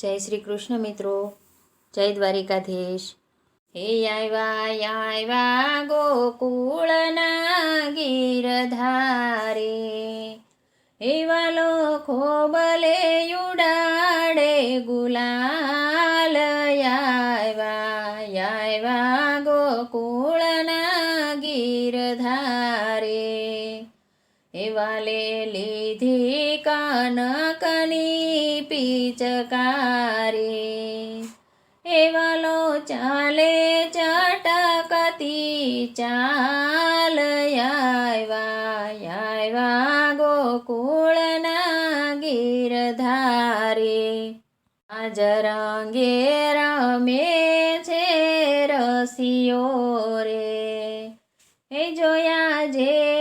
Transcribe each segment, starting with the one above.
જય શ્રી કૃષ્ણ મિત્રો. જય દ્વારિકાધીશ. હે આવ્યા આવ્યા ગોકુળના ગીરધારે. એવા લોકો બલે ઉડાડે ગુલાલ આવ્યા આવ્યા ગોકુળના ગીરધારે. એવાલે લીધી કાનકની પીચકારી. એવાલો ચાલે ચટકતી ચાલ આવ્યા આવ્યા ગોકુળના ગીરધારે આજ રંગે રમે છે રસિયો રે. એ જોયા મચિયો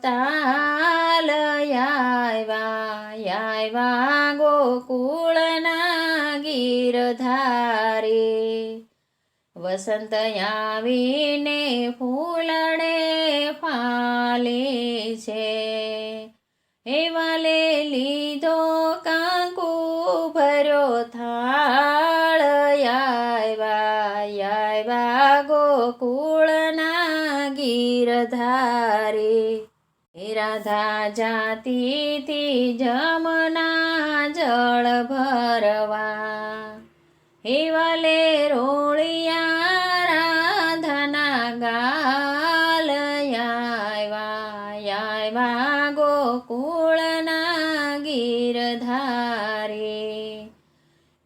તાલ આવ્યા આવ્યા ગોકુળના ગીરધારે વસંત આવીને ફૂલડે ફાલે છે એવાલે લીધો ગીરધારે હે રાધા જાતિથી જમના જળ ભરવા. હેવાલે રોળિયા રાધના ગાલ આવ્યા આવ્યા ગોકુળના ગીરધારે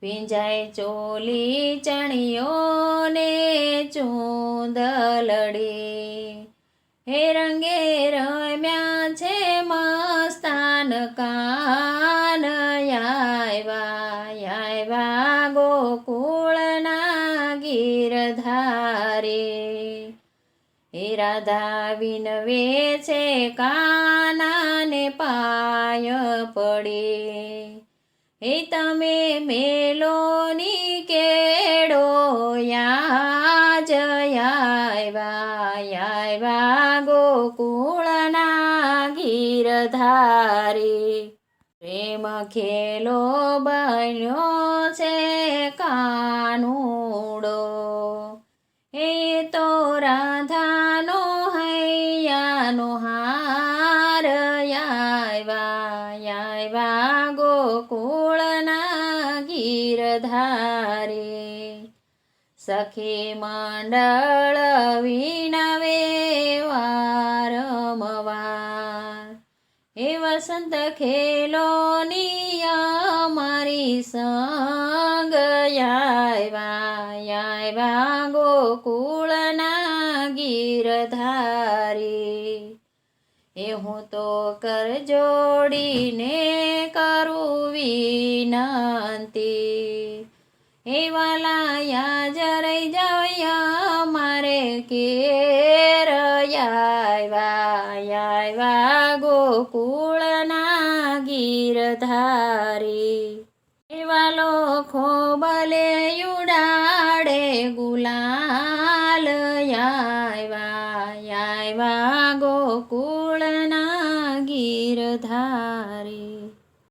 પિંજાય ચોલી ચણિયોને ચૂંદલડી. હે રંગે રમ્યા છે મસ્તાન કાન. આવ્યા આવ્યા ગોકુળના ગીરધારે હે રાધા, વિનવે છે કાનાને પાય પડે. હે તમે મેલોની કેડો યાજ ગીરધારે પ્રેમ ખેલો બન્યો છે કાનુડો. એ તો રાધાનો હૈયાનો હાર આવ્યા ગોકુળના ગીરધારે સખી મંડળ વિનવે વારમવાર હે વસંત ખેલો મારી સંગ આવ્યા ગોકુળના ગીરધારી એ હું તો કર જોડીને કરું વિનંતી. હે વાલાયા યાજ રહી જાવ મારે કેર વાય આવ્યા ગોકુળના ગીરધારે એવા લોકો બલે ઉડાડે ગુલાલ આવ્યા આવ્યા ગોકુળના ગીરધારે